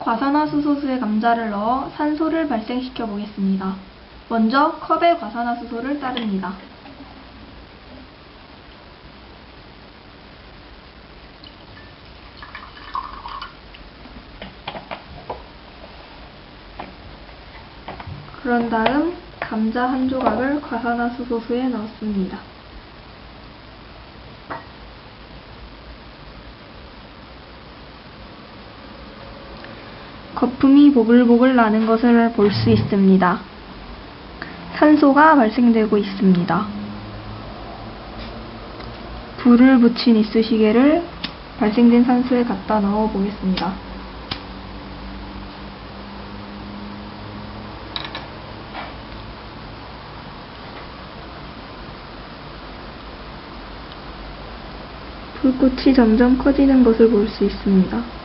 과산화수소수에 감자를 넣어 산소를 발생시켜 보겠습니다. 먼저 컵에 과산화수소를 따릅니다. 그런 다음 감자 한 조각을 과산화수소수에 넣습니다. 거품이 보글보글 나는 것을 볼 수 있습니다. 산소가 발생되고 있습니다. 불을 붙인 이쑤시개를 발생된 산소에 갖다 넣어 보겠습니다. 불꽃이 점점 커지는 것을 볼 수 있습니다.